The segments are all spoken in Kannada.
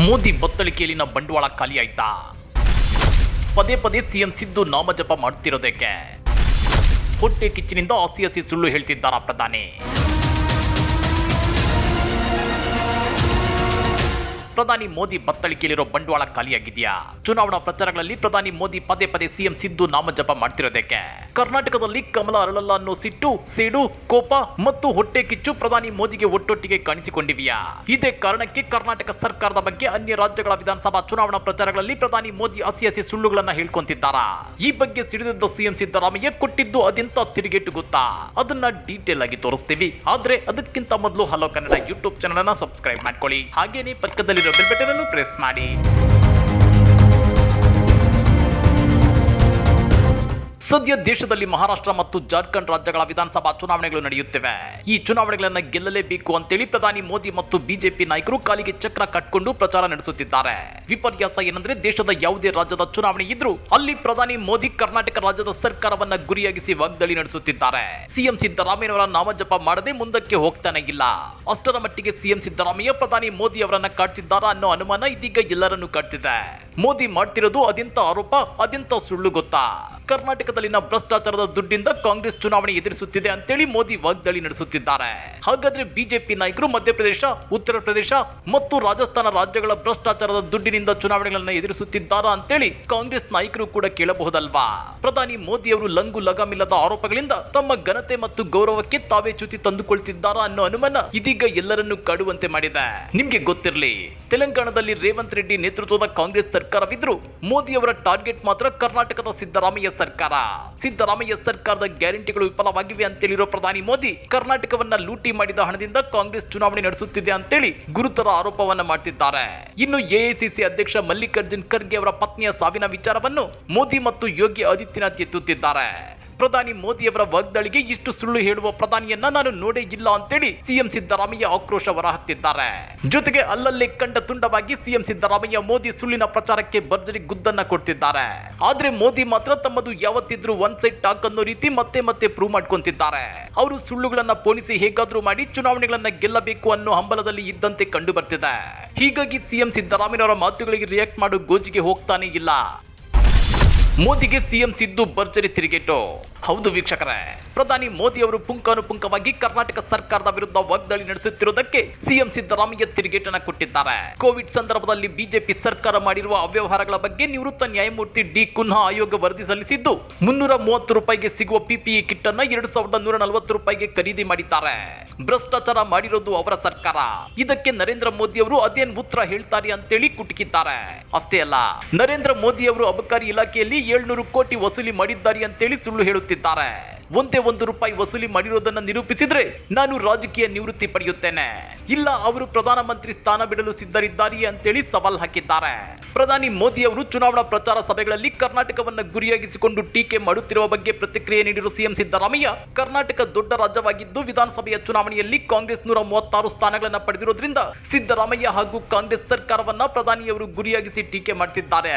ಮೋದಿ ಬತ್ತಳಿಕೆಯಲ್ಲಿನ ಬಂಡವಾಳ ಖಾಲಿಯಾಯ್ತಾ ಪದೇ ಪದೇ ಸಿಎಂ ಸಿದ್ದು ನಾಮಜಪ ಮಾಡ್ತಿರೋದಕ್ಕೆ. ಹೊಟ್ಟೆ ಕಿಚ್ಚಿನಿಂದ ಹಸಿ ಹಸಿ ಸುಳ್ಳು ಹೇಳ್ತಿದ್ದಾರಾ ಪ್ರಧಾನಿ? ಪ್ರಧಾನಿ ಮೋದಿ ಬತ್ತಳಿಕೆಯಲ್ಲಿರೋ ಬಂಡವಾಳ ಖಾಲಿಯಾಗಿದೆಯಾ? ಚುನಾವಣಾ ಪ್ರಚಾರಗಳಲ್ಲಿ ಪ್ರಧಾನಿ ಮೋದಿ ಪದೇ ಪದೇ ಸಿಎಂ ಸಿದ್ದು ನಾಮಜಪ ಮಾಡ್ತಿರೋದಕ್ಕೆ. ಕರ್ನಾಟಕದಲ್ಲಿ ಕಮಲ ಅರಳಲ್ಲ ಅನ್ನೋ ಸಿಟ್ಟು, ಸೇಡು, ಕೋಪ ಮತ್ತು ಹೊಟ್ಟೆ ಕಿಚ್ಚು ಪ್ರಧಾನಿ ಮೋದಿಗೆ ಒಟ್ಟೊಟ್ಟಿಗೆ ಕಾಣಿಸಿಕೊಂಡಿವೆಯಾ? ಇದೇ ಕಾರಣಕ್ಕೆ ಕರ್ನಾಟಕ ಸರ್ಕಾರದ ಬಗ್ಗೆ ಅನ್ಯ ರಾಜ್ಯಗಳ ವಿಧಾನಸಭಾ ಚುನಾವಣಾ ಪ್ರಚಾರಗಳಲ್ಲಿ ಪ್ರಧಾನಿ ಮೋದಿ ಹಸಿ ಹಸಿ ಸುಳ್ಳುಗಳನ್ನ ಹೇಳ್ಕೊಂತಿದ್ದಾರಾ? ಈ ಬಗ್ಗೆ ಸಿಡಿದಿದ್ದ ಸಿಎಂ ಸಿದ್ದರಾಮಯ್ಯ, ಕೊಟ್ಟಿದ್ದು ಅದೆಂತ ತಿರುಗೇಟು ಗೊತ್ತಾ? ಅದನ್ನ ಡೀಟೇಲ್ ಆಗಿ ತೋರಿಸ್ತೀವಿ. ಆದ್ರೆ ಅದಕ್ಕಿಂತ ಮೊದಲು ಹಲೋ ಕನ್ನಡ ಯೂಟ್ಯೂಬ್ ಚಾನಲ್ ಅನ್ನ ಸಬ್ಸ್ಕ್ರೈಬ್ ಮಾಡ್ಕೊಳ್ಳಿ. ಹಾಗೇನೆ ಬೆಲ್ ಬಟನ್ ಅನ್ನು ಪ್ರೆಸ್ ಮಾಡಿ. ಸದ್ಯ ದೇಶದಲ್ಲಿ ಮಹಾರಾಷ್ಟ್ರ ಮತ್ತು ಜಾರ್ಖಂಡ್ ರಾಜ್ಯಗಳ ವಿಧಾನಸಭಾ ಚುನಾವಣೆಗಳು ನಡೆಯುತ್ತಿವೆ. ಈ ಚುನಾವಣೆಗಳನ್ನ ಗೆಲ್ಲಲೇಬೇಕು ಅಂತೇಳಿ ಪ್ರಧಾನಿ ಮೋದಿ ಮತ್ತು ಬಿಜೆಪಿ ನಾಯಕರು ಕಾಲಿಗೆ ಚಕ್ರ ಕಟ್ಕೊಂಡು ಪ್ರಚಾರ ನಡೆಸುತ್ತಿದ್ದಾರೆ. ವಿಪರ್ಯಾಸ ಏನಂದ್ರೆ ದೇಶದ ಯಾವುದೇ ರಾಜ್ಯದ ಚುನಾವಣೆ ಇದ್ರೂ ಅಲ್ಲಿ ಪ್ರಧಾನಿ ಮೋದಿ ಕರ್ನಾಟಕ ರಾಜ್ಯದ ಸರ್ಕಾರವನ್ನ ಗುರಿಯಾಗಿಸಿ ವಾಗ್ದಾಳಿ ನಡೆಸುತ್ತಿದ್ದಾರೆ. ಸಿಎಂ ಸಿದ್ದರಾಮಯ್ಯನವರ ನಾಮಜಪ ಮಾಡದೆ ಮುಂದಕ್ಕೆ ಹೋಗ್ತಾನೆ ಇಲ್ಲ. ಅಷ್ಟರ ಮಟ್ಟಿಗೆ ಸಿಎಂ ಸಿದ್ದರಾಮಯ್ಯ ಪ್ರಧಾನಿ ಮೋದಿ ಅವರನ್ನ ಕಾಡ್ತಿದ್ದಾರಾ ಅನ್ನೋ ಅನುಮಾನ ಇದೀಗ ಎಲ್ಲರನ್ನು ಕಾಡ್ತಿದೆ. ಮೋದಿ ಮಾಡ್ತಿರೋದು ಅದೆಂತ ಆರೋಪ, ಅದೆಂತ ಸುಳ್ಳು ಗೊತ್ತಾ? ಕರ್ನಾಟಕದಲ್ಲಿನ ಭ್ರಷ್ಟಾಚಾರದ ದುಡ್ಡಿಂದ ಕಾಂಗ್ರೆಸ್ ಚುನಾವಣೆ ಎದುರಿಸುತ್ತಿದೆ ಅಂತೇಳಿ ಮೋದಿ ವಾಗ್ದಾಳಿ ನಡೆಸುತ್ತಿದ್ದಾರೆ. ಹಾಗಾದ್ರೆ ಬಿಜೆಪಿ ನಾಯಕರು ಮಧ್ಯಪ್ರದೇಶ, ಉತ್ತರ ಪ್ರದೇಶ ಮತ್ತು ರಾಜಸ್ಥಾನ ರಾಜ್ಯಗಳ ಭ್ರಷ್ಟಾಚಾರದ ದುಡ್ಡಿನಿಂದ ಚುನಾವಣೆಗಳನ್ನ ಎದುರಿಸುತ್ತಿದ್ದಾರಾ ಅಂತೇಳಿ ಕಾಂಗ್ರೆಸ್ ನಾಯಕರು ಕೂಡ ಕೇಳಬಹುದಲ್ವಾ? ಪ್ರಧಾನಿ ಮೋದಿ ಅವರು ಲಂಗು ಲಗಾಮಿಲ್ಲದ ಆರೋಪಗಳಿಂದ ತಮ್ಮ ಘನತೆ ಮತ್ತು ಗೌರವಕ್ಕೆ ತಾವೇ ಚ್ಯುತಿ ತಂದುಕೊಳ್ತಿದ್ದಾರಾ ಅನ್ನೋ ಅನುಮಾನ ಇದೀಗ ಎಲ್ಲರನ್ನೂ ಕಾಡುವಂತೆ ಮಾಡಿದೆ. ನಿಮ್ಗೆ ಗೊತ್ತಿರಲಿ, ತೆಲಂಗಾಣದಲ್ಲಿ ರೇವಂತ್ ರೆಡ್ಡಿ ನೇತೃತ್ವದ ಕಾಂಗ್ರೆಸ್ ಸರ್ಕಾರವಿದ್ರು ಮೋದಿ ಅವರ ಟಾರ್ಗೆಟ್ ಮಾತ್ರ ಕರ್ನಾಟಕದ ಸಿದ್ದರಾಮಯ್ಯ ಸರ್ಕಾರ. ಸಿದ್ದರಾಮಯ್ಯ ಸರ್ಕಾರದ ಗ್ಯಾರಂಟಿಗಳು ವಿಫಲವಾಗಿವೆ ಅಂತೇಳಿರೋ ಪ್ರಧಾನಿ ಮೋದಿ ಕರ್ನಾಟಕವನ್ನ ಲೂಟಿ ಮಾಡಿದ ಹಣದಿಂದ ಕಾಂಗ್ರೆಸ್ ಚುನಾವಣೆ ನಡೆಸುತ್ತಿದೆ ಅಂತೇಳಿ ಗುರುತರ ಆರೋಪವನ್ನ ಮಾಡ್ತಿದ್ದಾರೆ. ಇನ್ನು ಎಐಸಿಸಿ ಅಧ್ಯಕ್ಷ ಮಲ್ಲಿಕಾರ್ಜುನ್ ಖರ್ಗೆ ಅವರ ಪತ್ನಿಯ ಸಾವಿನ ವಿಚಾರವನ್ನು ಮೋದಿ ಮತ್ತು ಯೋಗಿ ಆದಿತ್ಯನಾಥ್ ಎತ್ತುತ್ತಿದ್ದಾರೆ. ಪ್ರಧಾನಿ ಮೋದಿಯವರ ವಾಗ್ದಾಳಿಗೆ ಇಷ್ಟು ಸುಳ್ಳು ಹೇಳುವ ಪ್ರಧಾನಿಯನ್ನ ನಾನು ನೋಡೇ ಇಲ್ಲ ಅಂತೇಳಿ ಸಿಎಂ ಸಿದ್ದರಾಮಯ್ಯ ಆಕ್ರೋಶ ಹೊರಹತ್ತಿದ್ದಾರೆ ಜೊತೆಗೆ ಅಲ್ಲಲ್ಲೇ ಕಂಡ ತುಂಡವಾಗಿ ಸಿಎಂ ಸಿದ್ದರಾಮಯ್ಯ ಮೋದಿ ಸುಳ್ಳಿನ ಪ್ರಚಾರಕ್ಕೆ ಭರ್ಜರಿ ಗುದ್ದನ್ನ ಕೊಡ್ತಿದ್ದಾರೆ. ಆದ್ರೆ ಮೋದಿ ಮಾತ್ರ ತಮ್ಮದು ಯಾವತ್ತಿದ್ರೂ ಒನ್ ಸೈಡ್ ಟಾಕ್ ಅನ್ನೋ ರೀತಿ ಮತ್ತೆ ಮತ್ತೆ ಪ್ರೂವ್ ಮಾಡ್ಕೊಂತಿದ್ದಾರೆ. ಅವರು ಸುಳ್ಳುಗಳನ್ನ ಪೋಣಿಸಿ ಹೇಗಾದ್ರೂ ಮಾಡಿ ಚುನಾವಣೆಗಳನ್ನ ಗೆಲ್ಲಬೇಕು ಅನ್ನೋ ಹಂಬಲದಲ್ಲಿ ಇದ್ದಂತೆ ಕಂಡು ಬರ್ತಿದೆ ಹೀಗಾಗಿ ಸಿಎಂ ಸಿದ್ದರಾಮಯ್ಯನವರ ಮಾತುಗಳಿಗೆ ರಿಯಾಕ್ಟ್ ಮಾಡೋ ಗೋಜಿಗೆ ಹೋಗ್ತಾನೆ ಇಲ್ಲ. ಮೋದಿಗೆ ಸಿಎಂ ಸಿದ್ದು ಭರ್ಜರಿ ತಿರುಗೇಟು. ಹೌದು ವೀಕ್ಷಕರೇ, ಪ್ರಧಾನಿ ಮೋದಿ ಅವರು ಪುಂಕಾನುಪುಂಕವಾಗಿ ಕರ್ನಾಟಕ ಸರ್ಕಾರದ ವಿರುದ್ಧ ವಾಗ್ದಾಳಿ ನಡೆಸುತ್ತಿರುವುದಕ್ಕೆ ಸಿಎಂ ಸಿದ್ದರಾಮಯ್ಯ ತಿರುಗೇಟನ್ನ ಕೊಟ್ಟಿದ್ದಾರೆ. ಕೋವಿಡ್ ಸಂದರ್ಭದಲ್ಲಿ ಬಿಜೆಪಿ ಸರ್ಕಾರ ಮಾಡಿರುವ ಅವ್ಯವಹಾರಗಳ ಬಗ್ಗೆ ನಿವೃತ್ತ ನ್ಯಾಯಮೂರ್ತಿ ಡಿ ಕುನ್ಹಾ ಆಯೋಗ ವರದಿ ಸಲ್ಲಿಸಿದ್ದು, ಮುನ್ನೂರ ಮೂವತ್ತು ರೂಪಾಯಿಗೆ ಸಿಗುವ ಪಿಪಿಇ ಕಿಟ್ ಅನ್ನ ಎರಡು ಸಾವಿರದ ನೂರ ನಲವತ್ತು ರೂಪಾಯಿಗೆ ಖರೀದಿ ಮಾಡಿದ್ದಾರೆ. ಭ್ರಷ್ಟಾಚಾರ ಮಾಡಿರೋದು ಅವರ ಸರ್ಕಾರ. ಇದಕ್ಕೆ ನರೇಂದ್ರ ಮೋದಿ ಅವರು ಅದೇನ್ ಉತ್ತರ ಹೇಳ್ತಾರೆ ಅಂತೇಳಿ ಕುಟುಕಿದ್ದಾರೆ. ಅಷ್ಟೇ ಅಲ್ಲ, ನರೇಂದ್ರ ಮೋದಿ ಅವರು ಅಬಕಾರಿ ಇಲಾಖೆಯಲ್ಲಿ ಏಳ್ನೂರು ಕೋಟಿ ವಸೂಲಿ ಮಾಡಿದ್ದಾರೆ ಅಂತೇಳಿ ಸುಳ್ಳು ಹೇಳುತ್ತಿದ್ದಾರೆ. ಒಂದೇ ಒಂದು ರೂಪಾಯಿ ವಸೂಲಿ ಮಾಡಿರೋದನ್ನ ನಿರೂಪಿಸಿದ್ರೆ ನಾನು ರಾಜಕೀಯ ನಿವೃತ್ತಿ ಪಡೆಯುತ್ತೇನೆ. ಇಲ್ಲ, ಅವರು ಪ್ರಧಾನಮಂತ್ರಿ ಸ್ಥಾನ ಬಿಡಲು ಸಿದ್ಧರಿದ್ದಾರೆ ಅಂತೇಳಿ ಸವಾಲ್ ಹಾಕಿದ್ದಾರೆ. ಪ್ರಧಾನಿ ಮೋದಿ ಅವರು ಚುನಾವಣಾ ಪ್ರಚಾರ ಸಭೆಗಳಲ್ಲಿ ಕರ್ನಾಟಕವನ್ನ ಗುರಿಯಾಗಿಸಿಕೊಂಡು ಟೀಕೆ ಮಾಡುತ್ತಿರುವ ಬಗ್ಗೆ ಪ್ರತಿಕ್ರಿಯೆ ನೀಡಿರುವ ಸಿಎಂ ಸಿದ್ದರಾಮಯ್ಯ, ಕರ್ನಾಟಕ ದೊಡ್ಡ ರಾಜ್ಯವಾಗಿದ್ದು ವಿಧಾನಸಭೆಯ ಚುನಾವಣೆಯಲ್ಲಿ ಕಾಂಗ್ರೆಸ್ ನೂರ ಮೂವತ್ತಾರು ಸ್ಥಾನಗಳನ್ನು ಪಡೆದಿರೋದ್ರಿಂದ ಸಿದ್ದರಾಮಯ್ಯ ಹಾಗೂ ಕಾಂಗ್ರೆಸ್ ಸರ್ಕಾರವನ್ನ ಪ್ರಧಾನಿಯವರು ಗುರಿಯಾಗಿಸಿ ಟೀಕೆ ಮಾಡ್ತಿದ್ದಾರೆ.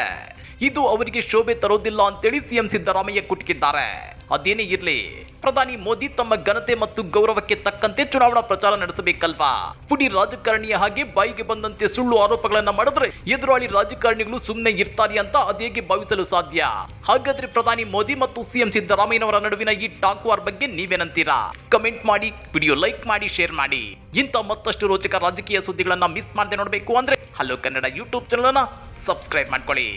ಇದು ಅವರಿಗೆ ಶೋಭೆ ತರೋದಿಲ್ಲ ಅಂತೇಳಿ ಸಿಎಂ ಸಿದ್ದರಾಮಯ್ಯ ಕುಟುಕಿದ್ದಾರೆ. ಅದೇನೇ ಇರಲಿ, ಪ್ರಧಾನಿ ಮೋದಿ ತಮ್ಮ ಘನತೆ ಮತ್ತು ಗೌರವಕ್ಕೆ ತಕ್ಕಂತೆ ಚುನಾವಣಾ ಪ್ರಚಾರ ನಡೆಸಬೇಕಲ್ವಾ? ಪುಡಿ ರಾಜಕಾರಣಿಯ ಹಾಗೆ ಬಾಯಿಗೆ ಬಂದಂತೆ ಸುಳ್ಳು ಆರೋಪಗಳನ್ನ ಮಾಡಿದ್ರೆ ಎದುರಾಳಿ ರಾಜಕಾರಣಿಗಳು ಸುಮ್ಮನೆ ಇರ್ತಾರೆ ಅಂತ ಅದೇಗೆ ಭಾವಿಸಲು ಸಾಧ್ಯ? ಹಾಗಾದ್ರೆ ಪ್ರಧಾನಿ ಮೋದಿ ಮತ್ತು ಸಿಎಂ ಸಿದ್ದರಾಮಯ್ಯನವರ ನಡುವಿನ ಈ ಟಾಕ್ ವಾರ್ ಬಗ್ಗೆ ನೀವೇನಂತೀರಾ? ಕಮೆಂಟ್ ಮಾಡಿ, ವಿಡಿಯೋ ಲೈಕ್ ಮಾಡಿ, ಶೇರ್ ಮಾಡಿ. ಇಂಥ ಮತ್ತಷ್ಟು ರೋಚಕ ರಾಜಕೀಯ ಸುದ್ದಿಗಳನ್ನ ಮಿಸ್ ಮಾಡದೆ ನೋಡಬೇಕು ಅಂದ್ರೆ hello Kannada YouTube channel subscribe ಮಾಡ್ಕೊಳ್ಳಿ.